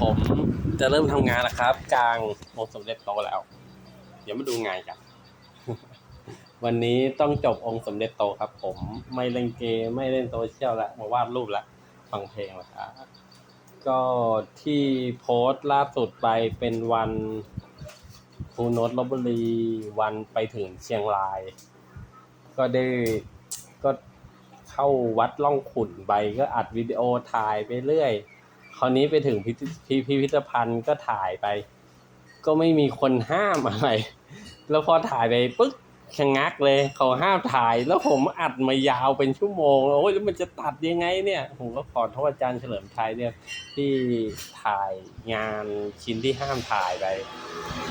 ผมจะเริ่มทำงานแล้วครับ กลางโมงค์สมเด็จโตแล้ว เดี๋ยวมาดูงานกัน วันนี้ต้องจบองค์สมเด็จโตครับ ผมไม่เล่นเกมไม่เล่นโซเชียลล้วมาวาดรูปล้วฟังเพลงล้วครับก็ที่โพสต์ล่าสุดไปเป็นวันภูโนตลบบุรีวันไปถึงเชียงราย ก็ได้ก็เข้าวัดล่องขุนไปก็อัดวิดีโอถ่ายไปเรื่อย คราวนี้ไปถึงพิพิพิธภัณฑ์ก็ถ่ายไป ก็ไม่มีคนห้ามอะไร แล้วพอถ่ายไปปึ๊กชะงักเลยเขาห้ามถ่ายแล้วผมอัดมายาวเป็นชั่วโมงโอ้ยแล้วมันจะตัดยังไงเนี่ย ผมก็ขอโทษอาจารย์เฉลิมชัยเนี่ยที่ถ่ายงานชิ้นที่ห้ามถ่ายไป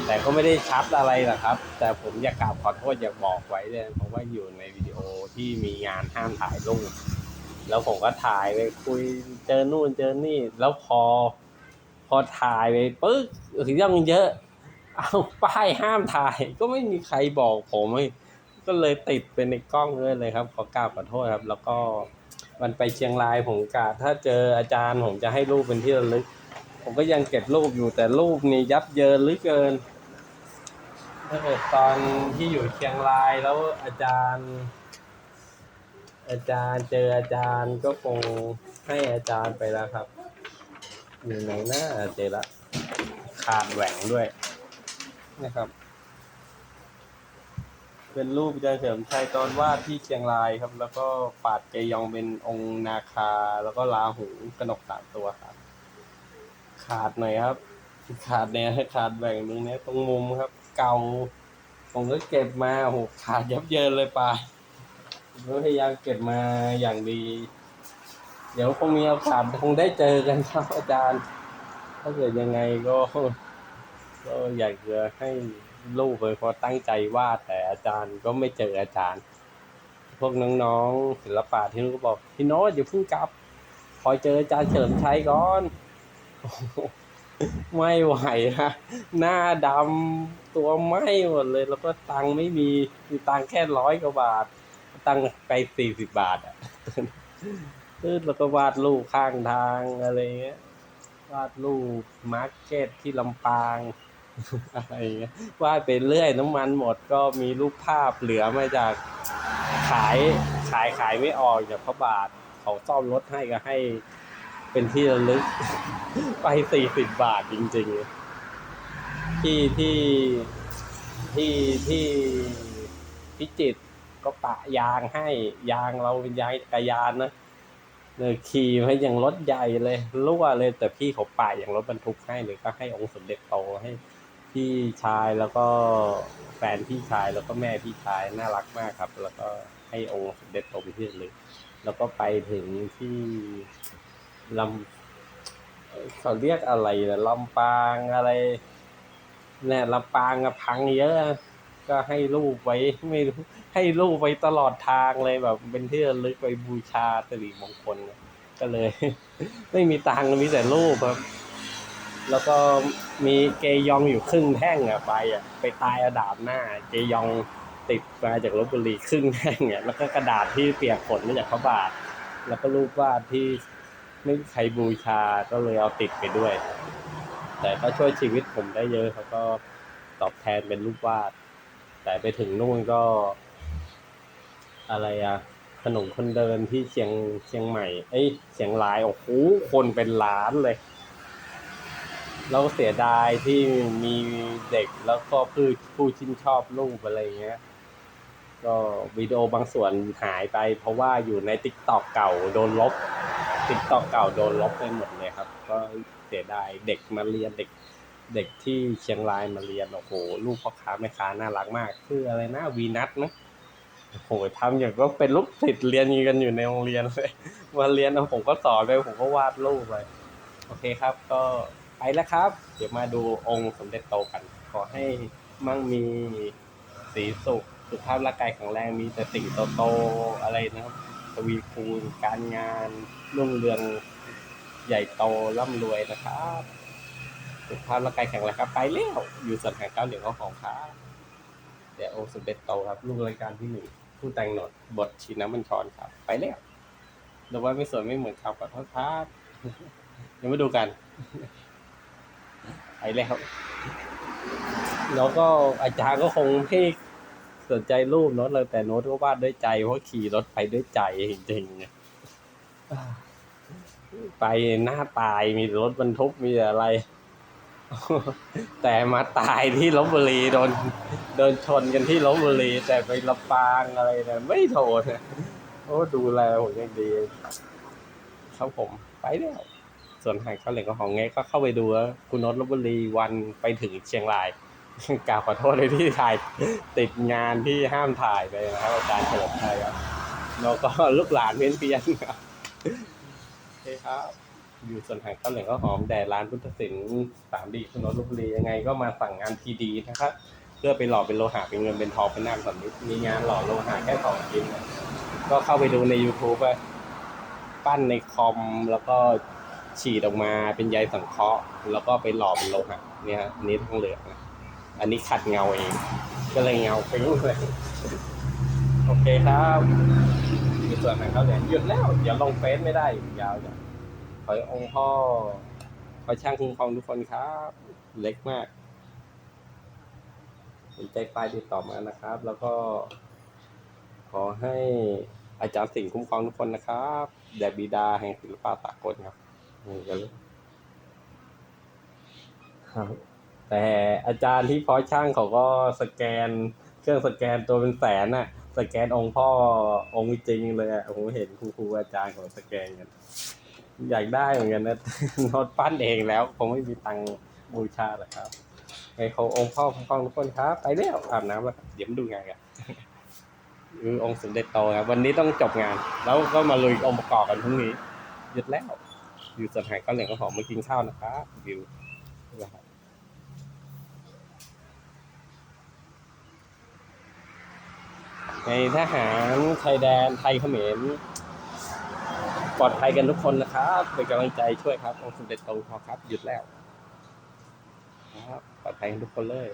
แต่ก็ไม่ได้ชัดอะไรหรอกครับ แต่ผมอยากกราบขอโทษอยากบอกไว้เลยเพราะว่าอยู่ในวิดีโอที่มีงานห้ามถ่ายรูป แล้วผมก็ถ่ายไปคุยเจอนู่นเจอนี่ แล้วพอ พอถ่ายไปปึ๊กถึงยังเยอะ เอาป้ายห้ามถ่าย ก็ไม่มีใครบอกผมเลยก็เลยติดเป็นในกล้องเลยเลยครับ ขอกราบขอโทษครับ แล้วก็วันไปเชียงรายผมกะถ้าเจออาจารย์ผมจะให้รูปเป็นที่ระลึก ผมก็ยังเก็บรูปอยู่แต่รูปนี่ยับเยินหลือเกินถ้าเกิดตอนที่อยู่เชียงรายแล้วอาจารย์ อาจารย์เจออาจารย์ก็คงให้อาจารย์ไปแล้วครับ อยู่ไหนน้าเจอละขาดแหว่งด้วยนะครับ เป็นรูปอาจารย์เฉลิมชัยตอนวาดที่เชียงรายครับ แล้วก็ปาดเกยองเป็นองค์นาคา แล้วก็ลาหูกระหนกสามตัวครับ ขาดหน่อยครับ ขาดเนี่ยขาดแบ่งตรงเนี้ยตรงมุมครับ เก่าผมก็เก็บมาโหขาดยับเยินเลยปลาย ก็พยายามเก็บมาอย่างดี เดี๋ยวคงมีโอกาสคงได้เจอกันครับอาจารย์ ถ้าเกิดยังไงก็ ก็อยากจะให้ลูกเลยเพราะตั้งใจวาดแต่อาจารย์ก็ไม่เจออาจารย์ พวกน้องๆศิลปะที่นู้นก็บอกพี่โน้ตอย่าเพิ่งกลับคอยเจออาจารย์เฉลิมชัยก่อนไม่ไหวฮะหน้าดำตัวไหม้หมดเลย แล้วก็ตังค์ไม่มีมีตังค์แค่ร้อยกว่าบาท ตังไปสี่สิบบาทอะแล้วก็วาดรูปข้างทางอะไรเงี้ย วาดรูปมาร์เก็ตที่ลำปางอะไรเงี้ยวาดไปเรื่อยน้ำมันหมดก็มีรูปภาพเหลือมาจากขายขายขายไม่ออกจากพระบาท เขาซ่อมรถให้ก็ให้เป็นที่ระลึก ไปสี่สิบบาทจริง ๆ ที่ที่ที่ที่พิจิตร ก็ปะยางให้ยางเราเป็นยางจักรยานนะเลยขี่ให้อย่างรถใหญ่เลยรั่วเลยแต่พี่เขาปะอย่างรถบรรทุกให้เลยก็ให้องค์สมเด็จโตให้พี่ชายแล้วก็แฟนพี่ชายแล้วก็แม่พี่ชายน่ารักมากครับ แล้วก็ให้องค์สมเด็จโตเป็นที่ระลึกแล้วก็ไปถึงที่ลำเขาเรียกอะไรนะลำปางอะไรเนี่ยลำปางอะพังเยอะ ก็ให้รูปไว้ไม่รู้ให้รูปไว้ตลอดทางเลยแบบเป็นที่ระลึกไปบูชาสิริมงคลก็เลย ไม่มีตังค์มีแต่รูปครับ แล้วก็มีเกยองอยู่ครึ่งแท่งอะไปอะไปตายอาดาบหน้า เกยองติดมาจากลบบุรีครึ่งแท่งอะแล้วก็กระดาษที่เปียกฝนมาจากพระบาท แล้วก็รูปวาดที่ไม่ใครบูชาก็เลยเอาติดไปด้วย แต่ก็ช่วยชีวิตผมได้เยอะเขาก็ตอบแทนเป็นรูปวาด แต่ไปถึงนู่นก็ อะไรอะขนมคนเดินที่เชียงเชียงใหม่ เอ้ยเชียงรายโอ้โหคนเป็นล้านเลย เราเสียดายที่มีเด็กแล้วก็ผู้ผู้ชื่นชอบรูปอะไรเงี้ย ก็วิดีโอบางส่วนหายไป เพราะว่าอยู่ในติ๊กตอกเก่าโดนลบติ๊กตอกเก่าโดนลบไปหมดเลยครับ ก็เสียดายเด็กมาเรียนเด็ก เด็กที่เชียงรายมาเรียนโอ้โหลูกพ่อค้าแม่ค้าน่ารักมาก คืออะไรนะวีนัทนะโอ้โหทำอย่างก็เป็นลูกศิษย์เรียนกันอยู่ในโรงเรียนเลยมาเรียนผมก็สอนเลยผมก็วาดรูปไปโอเคครับ ก็ไปแล้วครับ เดี๋ยวมาดูองค์สมเด็จโตกัน ขอให้มั่งมีสีสุขสุขภาพร่างกายแข็งแรงมีแต่สิ่งโตๆอะไรนะครับทวีคูณการงานรุ่งเรืองใหญ่โตร่ำรวยนะครับ สุขภาพร่างกายแข็งแรงครับ ไปแล้วอยู่ส่วนแห่งเก้าเหลี่ยงเขาของครับเดี๋ยวอสมเด็จโตครับลูกรายการที่หนึ่งผู้แต่งหนดบทชีน้ำมันชอนครับ ไปแล้วแต่ว่าไม่สวยไม่เหมือนครับขอโทษครับเดี๋ยวมาดูกันไปแล้วแล้วก็อาจารย์ก็คงไม่สนใจรูปโน้ตเลยแต่โน้ตก็วาดด้วยใจเพราะขี่รถไปด้วยใจจริงๆไปหน้าตายมีรถบรรทุกมีอะไร แต่มาตายที่ลบบุรีโดนโดนชนกันที่ลบบุรี แต่ไปลำปางอะไรเนี่ยไม่โทษนะโอ้ดูแลผมอย่างดี ครับผมไปแล้วส่วนหางข้าวเหล็กก็ของไงก็เข้าไปดูคุณนตลบบุรีวันไปถึงเชียงรายกราบขอโทษเลยที่ถ่ายติดงานที่ห้ามถ่ายไปนะครับอาจารย์เฉลิมชัยครับแล้วก็ลูกหลานเพี้ยนเพียนครับโอเคครับ อยู่ส่วนหางข้าวเหล็กก็หอมแด่ร้านพุทธศิลป์สามดีคุณโนตลบบุรียังไงก็มาสั่งงานทีดีนะครับเพื่อไปหล่อเป็นโลหะเป็นเงินเป็นทองเป็นนาคสำนิดมีงานหล่อโลหะแค่สองชิ้นก็เข้าไปดูใน YouTube ไปปั้นในคอมแล้วก็ฉีดออกมาเป็นใยสังเคราะห์ แล้วก็ไปหล่อเป็นโลหะเนี่ยอันนี้ทองเหลืองอันนี้ขัดเงาเอง ก็เลยเงาปิ้งเลยโอเคครับมีส่วนไหนเขาเนี่ยหยุดแล้วอย่าลงเฟซไม่ได้ยาวจ้ะ อให้องค์พ่อขอช่างคุ้มครองทุกคนครับ เล็กมากสนใจไปติดต่อมานะครับ แล้วก็ ขอให้อาจารย์สิงห์คุ้มครองทุกคนนะครับแด่บิดาแห่งศิลปะสากลครับนี่กันเลยครับแต่อาจารย์ที่เพาะช่างเขาก็สแกน เครื่องสแกนตัวเป็นแสนน่ะ สแกนองค์พ่อองค์จริงเลยอะผมเห็นครูครูอาจารย์เขาสแกนกัน อยากได้เหมือนกันนะโน้ตปั้นเองแล้วคงไม่มีตังค์บูชาหรอกครับไอ้เขาองค์พ่อคุ้มครอทุกคนครับ ไปแล้วอาบน้ำแล้วเดี๋ยวมาดูงานกันคือองค์สมเด็จโตครับ วันนี้ต้องจบงาน แล้วก็มาลุยองค์ประกอบกันพรุ่งนี้หยุดแล้ว อยู่สวนหายก็เหลียงก็หอมมากินข้าวนะครับวิวนะครับในทหารไทยแดนไทยเขมร ปลอดภัยกันทุกคนนะครับเป็นกำลังใจช่วยครับองค์สมเด็จโตพอครับ หยุดแล้วครับปลอดภัยกันทุกคนเลย